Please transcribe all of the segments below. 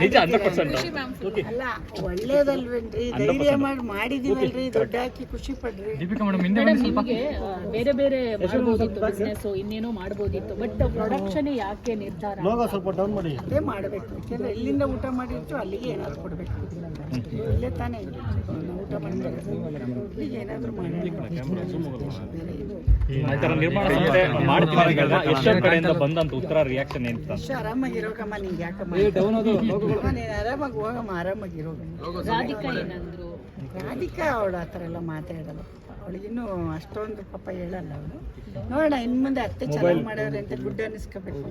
ನಿಜ hundred percent ಅಲ್ಲ ಒಳ್ಳೇದಲ್ವೇನ್ರಿ ಧೈರ್ಯ ಮಾಡಿ ಮಾಡಿದೀವಲ್ರಿ ದುಡ್ಡು ಹಾಕಿ ಖುಷಿ ಪಡ್ರಿ. ಮೇಡಮ್ ನಿಮಗೆ ಆ, ಬೇರೆ ಬೇರೆ ಮಾಡ್ಬೋದಿತ್ತು ಬಿಸ್ನೆಸ್ ಇನ್ನೇನೋ ಮಾಡ್ಬೋದಿತ್ತು ಬಟ್ ಪ್ರೊಡಕ್ಷನ್ ಯಾಕೆ ನಿರ್ಧಾರ? ಸ್ವಲ್ಪ ಡೌನ್ ಅದೇ ಮಾಡಬೇಕು ಯಾಕೆಂದ್ರೆ ಇಲ್ಲಿಂದ ಊಟ ಮಾಡಿರ್ತೀವೋ ಅಲ್ಲಿಗೆ ಏನಾದ್ರು ಕೊಡಬೇಕು. ಇಲ್ಲೇ ತಾನೇ. ಊಟ ಮಾಡ್ತಾರೆ ಇಲ್ಲಿಗೆ ಏನಾದ್ರು ಮಾಡಬೇಕು ಈ ಥರ ನಿರ್ಮಾಣ ಸಂಸ್ಥೆ ಮಾಡ್ತೀನಿ ಅಂದಾಗ ಎಷ್ಟೊಂದು ಕಡೆಯಿಂದ ಬಂದಂತ ಉತ್ತರ ರಿಯಾಕ್ಷನ್ ನಿಂಗೆ ಯಾಕಮ್ಮ ನೀನು ಆರಾಮಾಗಿ ಹೋಗಮ್ಮ ರಾಧಿಕಾ ಏನಂದ್ರು? ರಾಧಿಕಾ ಅವಳು ಆ ಥರ ಎಲ್ಲ ಮಾತಾಡಲ್ಲ. ಅವಳಿಗಿನ್ನೂ ಅಷ್ಟೊಂದು ಪಾಪ ಹೇಳಲ್ಲ ಅವಳು. ನೋಡೋಣ ಇನ್ ಮುಂದೆ ಅತ್ತೆ ಚೆನ್ನಾಗಿ ಮಾಡೋರೆ ಅಂತ ಗುಡ್ ಅನ್ನಿಸ್ಕೋಬೇಕು.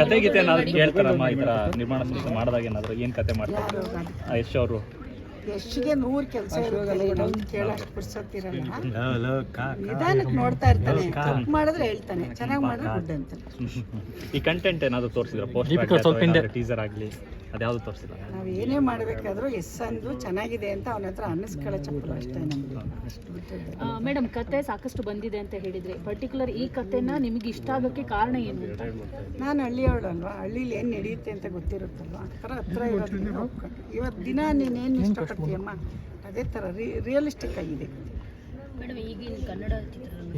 ಕತೆ ಗೀತೆ ಏನಾದ್ರು ಕೇಳ್ತಾರಮ್ಮ ಈ ತರ ನಿರ್ಮಾಣ ಸಂಸ್ಥೆ ಮಾಡಿದಾಗ ಏನಾದ್ರು ಏನ್ ಕತೆ ಮಾಡ್ತಾರೆ? ಆ ಯಶ್ ಅವರು. ಎಷ್ಟಿಗೆ ನೂರು ಕೆಲಸ ಕೇಳಕ್ಕೆ ಪುರ್ಸತ್ತಿರಲ್ಲ? ನಿಧಾನಕ್ಕೆ ನೋಡ್ತಾ ಇರ್ತಾನೆ ತಪ್ಪು ಮಾಡಿದ್ರೆ ಹೇಳ್ತಾನೆ ಚೆನ್ನಾಗಿ ಮಾಡಿದ್ರೆ ಗುಡ್ ಅಂತಾನೆ ಈ ಕಂಟೆಂಟ್ ಏನಾದ್ರು ತೋರಿಸಿದ್ರೆ? ಪೋಸ್ಟ್ ಟೀಸರ್ ಆಗಲಿ ಅದ್ಯಾವುದು ತೋರಿಸಿಲ್ಲ ನಾವು ಏನೇ ಮಾಡಬೇಕಾದ್ರೂ ಎಸ್ ಅಂದ್ರು ಚೆನ್ನಾಗಿದೆ ಅಂತ ಅವನ ಹತ್ರ ಅನ್ನಿಸ್ಕೊಳ್ಳೋ ಚಪ್ಪಲು ಅಷ್ಟೇ ನಮ್ಗೆ. ಅಷ್ಟು. ಮೇಡಮ್ ಕತೆ ಸಾಕಷ್ಟು ಬಂದಿದೆ ಅಂತ ಹೇಳಿದ್ರಿ ಪರ್ಟಿಕ್ಯುಲರ್ ಈ ಕತೆನ ನಿಮಗೆ ಇಷ್ಟ ಆಗೋಕ್ಕೆ ಕಾರಣ ಏನು ಅಂತ? ನಾನು ಹಳ್ಳಿಯವಳಲ್ವಾ? ಹಳ್ಳಿಲಿ ಏನು ನಡೆಯುತ್ತೆ ಅಂತ ಗೊತ್ತಿರುತ್ತಲ್ವಾ? ಆ ಥರ ಹತ್ರ ಇರೋದ್ರಿಂದ ಇವತ್ತು ದಿನ ನೀನೇನು ಇಷ್ಟಪಡ್ತೀಯಮ್ಮ ಅದೇ ಥರ ರಿಯಲಿಸ್ಟಿಕ್ ಆಗಿದೆ. ಮೇಡಮ್ ಈಗಿನ ಕನ್ನಡ ಚಿತ್ರರಂಗ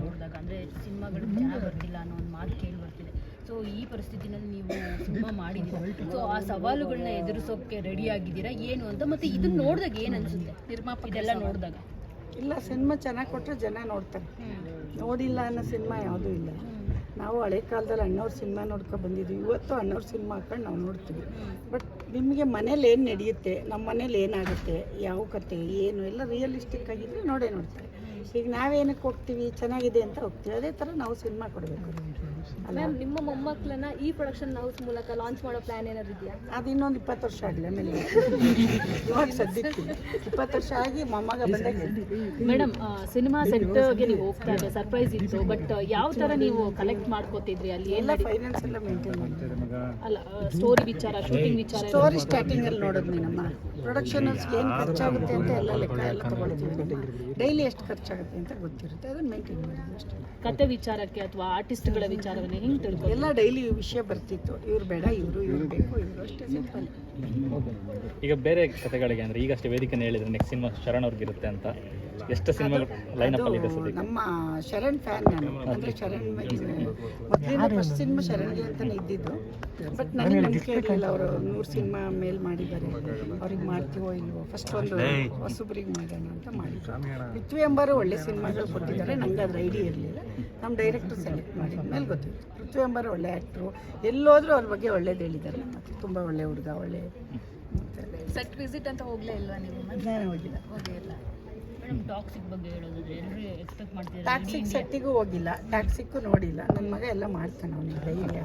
ನೋಡಿದಾಗ ಅಂದರೆ ಸಿನಿಮಾಗಳು ಚೆನ್ನಾಗಿ ಬರ್ತಿಲ್ಲ ಅನ್ನೋ ಒಂದು ಮಾತು ಕೇಳಿ ಬರ್ತಿದೆ. ಸೊ ಈ ಪರಿಸ್ಥಿತಿನಲ್ಲಿ ನೀವು ಸಿನಿಮಾ ಮಾಡಿದ್ದೀರಾ? ಸೊ ಆ ಸವಾಲುಗಳನ್ನ ಎದುರಿಸೋಕೆ ರೆಡಿ ಆಗಿದ್ದೀರಾ? ಏನು ಅಂತ? ಮತ್ತೆ ಇದನ್ನ ನೋಡಿದಾಗ ಏನು ಅನಿಸುತ್ತೆ? ನಿರ್ಮಾಪಕ ಇದೆಲ್ಲ ನೋಡಿದಾಗ. ಇಲ್ಲ, ಸಿನಿಮಾ ಚೆನ್ನಾಗಿ ಕೊಟ್ಟರೆ ಜನ ನೋಡ್ತಾರೆ. ನೋಡಿಲ್ಲ ಅನ್ನೋ ಸಿನಿಮಾ ಯಾವುದೂ ಇಲ್ಲ. ನಾವು ಹಳೆ ಕಾಲದಲ್ಲಿ ಅಣ್ಣವ್ರ ಸಿನಿಮಾ ನೋಡ್ಕೊಂಡು ಬಂದಿದ್ದೀವಿ ಇವತ್ತು ಅಣ್ಣವ್ರ ಸಿನಿಮಾ ಹಾಕೊಂಡು ನಾವು ನೋಡ್ತೀವಿ. ಬಟ್ ನಿಮಗೆ ಮನೇಲಿ ಏನು ನಡೆಯುತ್ತೆ ನಮ್ಮ ಮನೇಲಿ ಏನಾಗುತ್ತೆ, ಯಾವ ಕತೆ, ಏನು, ಎಲ್ಲ ರಿಯಲಿಸ್ಟಿಕ್ ಆಗಿದ್ರೆ ನೋಡೇ ನೋಡ್ತಾರೆ. ಈಗ ನಾವೇನಕ್ಕೆ ಹೋಗ್ತೀವಿ, ಚೆನ್ನಾಗಿದೆ ಅಂತ ಹೋಗ್ತೀವಿ. ಅದೇ ಥರ ನಾವು ಸಿನಿಮಾ ಕೊಡಬೇಕು. ಅಲ್ಲ. ನಿಮ್ಮ ಮೊಮ್ಮಕ್ಕಳನ್ನ ಈ ಪ್ರೊಡಕ್ಷನ್ ಹೌಸ್ ಮೂಲಕ ಲಾಂಚ್ ಮಾಡೋ ಪ್ಲಾನ್ ಏನಾದ್ರು ಇದೆಯಾ? ಅದು ಇನ್ನೊಂದು ಇಪ್ಪತ್ತು ವರ್ಷ ಆಗಲಿ ಆಮೇಲೆ ಇವಾಗ ಸದ್ಯಕ್ಕೆ. ಇಪ್ಪತ್ತು ವರ್ಷ ಆಗಿ ಮೊಮ್ಮಗ ಬಂದಾಗ. ಮೇಡಮ್ ಸಿನಿಮಾ ಸೆಟ್ಗೆ ನೀವು ಹೋಗ್ತಾ ಇದ್ದೆ ಸರ್ಪ್ರೈಸ್ ಇತ್ತು ಬಟ್ ಯಾವ ತರ ನೀವು ಕಲೆಕ್ಟ್ ಮಾಡ್ಕೋತಿದ್ರಿ ಅಲ್ಲಿ? ಎಲ್ಲ ಫೈನಾನ್ಸ್ ಎಲ್ಲ ಮೇಂಟೈನ್ ಮಾಡ್ತಾರೆ ಅಲ್ಲ ಸ್ಟೋರಿ ವಿಚಾರ ಶೂಟಿಂಗ್ ವಿಚಾರ ಸ್ಟೋರಿ ಸ್ಟೋರಿ ಸ್ಟಾರ್ಟಿಂಗಲ್ಲಿ ನೋಡೋದು ನೀನಮ್ಮ. ಪ್ರೊಡಕ್ಷನ್ ಏನು ಖರ್ಚಾಗುತ್ತೆ ಅಂತ ಎಲ್ಲ ಲೆಕ್ಕ ಎಲ್ಲ ತಗೊಳ್ತೀವಿ. ಡೈಲಿ ಎಷ್ಟು ಖರ್ಚಾಗುತ್ತೆ ಅಂತ ಗೊತ್ತಿರುತ್ತೆ ಅದನ್ನ ಮೇಂಟೈನ್ ಮಾಡಿದ್ವಿ ಅಷ್ಟೇ. ಕತೆ ವಿಚಾರಕ್ಕೆ ಅಥವಾ ಆರ್ಟಿಸ್ಟ್ಗಳ ವಿಚಾರವನ್ನ ಹೆಂಗ್ ತಿಳ್ಕೊ ಎಲ್ಲ ಡೈಲಿ ವಿಷಯ ಬರ್ತಿತ್ತು. ಇವ್ರು ಬೇಡ ಇವರು ಇವ್ರು ಬೇಕು ಇವರು ಅಷ್ಟೇ ಸಿಂಪಲ್ ಈಗ ಬೇರೆ ಕಥೆಗಳಿಗೆ ಅಂದ್ರೆ ಈಗಷ್ಟೇ ವೇದಿಕೆನ ಹೇಳಿದ್ರೆ ನೆಕ್ಸ್ಟ್ ಸಿನಿಮಾ ಶರಣ್ ಅವ್ರಿಗಿರುತ್ತೆ ಅಂತ. ಎಷ್ಟು ಸಿನಿಮಾಗಳು ಲೈನ್ ಅಪ್ ಅಲ್ಲಿ ಇದೆ ಸದ್ಯಕ್ಕೆ? ನಮ್ಮ ಶರಣ್ ಫ್ಯಾನ್ ನಾನು. ಅಂದರೆ ಶರಣ್ ಮೊದಲಿನ ಫಸ್ಟ್ ಸಿನಿಮಾ ಶರಣ್ಗೆ ಅಂತಲೇ ಇದ್ದಿದ್ದು. ಬಟ್ ನನಗೆ ನಂಬಿಕೆ ಇರಲಿಲ್ಲ ಅವರು. ನೂರು ಸಿನಿಮಾ ಮೇಲ್ ಮಾಡಿದ್ದಾರೆ. ಅವ್ರಿಗೆ ಮಾಡ್ತೀವೋ ಇಲ್ವೋ? ಫಸ್ಟ್ ಒಂದು ಹೊಸಬ್ರಿಗೆ ಮಾಡೋಣ ಅಂತ ಮಾಡಿದ್ರು. ಪೃಥ್ವಿ ಎಂಬರು ಒಳ್ಳೆ ಸಿನಿಮಾಗಳು ಕೊಟ್ಟಿದ್ದಾರೆ. ನಂಗೆ ಅದ್ರ ಐಡಿಯಾ ಇರಲಿಲ್ಲ. ನಮ್ಮ ಡೈರೆಕ್ಟರ್ ಸೆಲೆಕ್ಟ್ ಮಾಡಿದ ಮೇಲೆ ಗೊತ್ತಿತ್ತು ಪೃಥ್ವಿ ಒಳ್ಳೆ ಆ್ಯಕ್ಟ್ರು ಎಲ್ಲೋದ್ರೂ ಅವ್ರ ಬಗ್ಗೆ ಒಳ್ಳೇದು ಹೇಳಿದ್ದಾರೆ ಮತ್ತು. ತುಂಬ ಒಳ್ಳೆ ಹುಡುಗ ಒಳ್ಳೆ ಸೆಟ್ ವಿಸಿಟ್ ಅಂತ ಹೋಗಲೇ ಇಲ್ವಾ ನೀವು? ನಾನು ಹೋಗಿಲ್ಲ. ಹೋಗೇ ಇಲ್ಲ. ಮೇಡಮ್ ಟಾಕ್ಸಿಕ್ ಬಗ್ಗೆ ಹೇಳೋದಾದ್ರೆ ಎಲ್ಲರೂ ಎಕ್ಸ್ಪೆಕ್ಟ್ ಸೆಟ್ಟಿಗೂ ಹೋಗಿಲ್ಲ. ಟ್ಯಾಕ್ಸಿಕ್ಕು ನೋಡಿಲ್ಲ. ನನ್ನ ಮಗ ಎಲ್ಲ ಮಾಡ್ತಾನೆ ಅವನಿಗೆ ಧೈರ್ಯ.